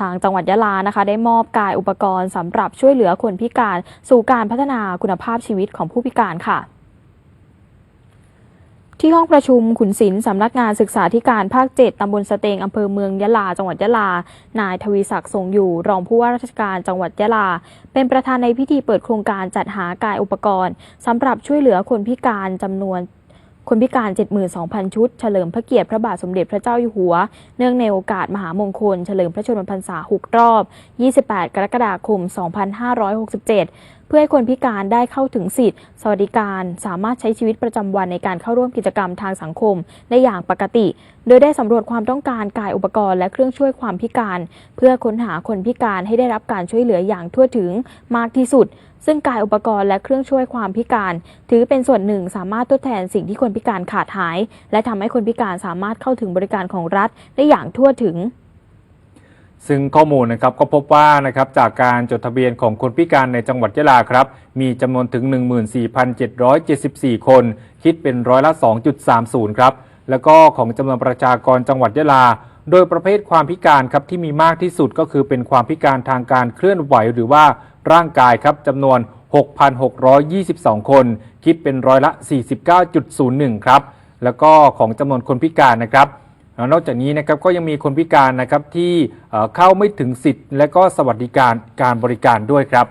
ทางจังหวัดยะลานะคะ ได้มอบกายอุปกรณ์สำหรับช่วยเหลือคนพิการ สู่การพัฒนาคุณภาพชีวิตของผู้พิการค่ะที่ห้องประชุมขุนศิลป์สำนักงานศึกษาธิการภาค 7 ตำบลสเตงอำเภอเมืองยะลา จังหวัดยะลา นายทวีศักดิ์ทรงอยู่ รองผู้ว่าราชการจังหวัดยะลา เป็นประธานในพิธีเปิดโครงการจัดหากายอุปกรณ์สำหรับช่วยเหลือคนพิการจำนวน คนพิการ 72,000 ชุด เฉลิมพระเกียรติพระบาทสมเด็จพระเจ้าอยู่หัว เนื่องในโอกาสมหามงคล เฉลิมพระชนมพรรษา 6 รอบ 28 กรกฎาคม 2567เพื่อให้คนพิการได้เข้าถึงสิทธิสวัสดิการสามารถใช้ชีวิตประจำวันในการเข้าร่วมกิจกรรมทางสังคมได้อย่างปกติ โดยได้สำรวจความต้องการกายอุปกรณ์และเครื่องช่วยความพิการ เพื่อค้นหาคนพิการให้ได้รับการช่วยเหลืออย่างทั่วถึงมากที่สุด ซึ่งกายอุปกรณ์และเครื่องช่วยความพิการ ถือเป็นส่วนหนึ่งสามารถทดแทนสิ่งที่คนพิการขาดหาย และทำให้คนพิการสามารถเข้าถึงบริการของรัฐได้อย่างทั่วถึง ซึ่งข้อมูลนะครับก็พบว่านะครับจากการจดทะเบียนของคนพิการในจังหวัดยะลาครับ มีจำนวนถึง 14,774 คน คิดเป็นร้อยละ 2.30 ครับ แล้วก็ของจำนวนประชากรจังหวัดยะลา โดยประเภทความพิการครับที่มีมากที่สุดก็คือเป็นความพิการทางการเคลื่อนไหวหรือว่าร่างกายครับจำนวน 6,622 คน คิดเป็นร้อยละ 49.01 ครับ แล้วก็ของจำนวนคนพิการนะครับ นอกจากนี้นะครับก็ยังมีคนพิการนะครับที่เข้าไม่ถึงสิทธิ์ และก็สวัสดิการการบริการด้วยครับ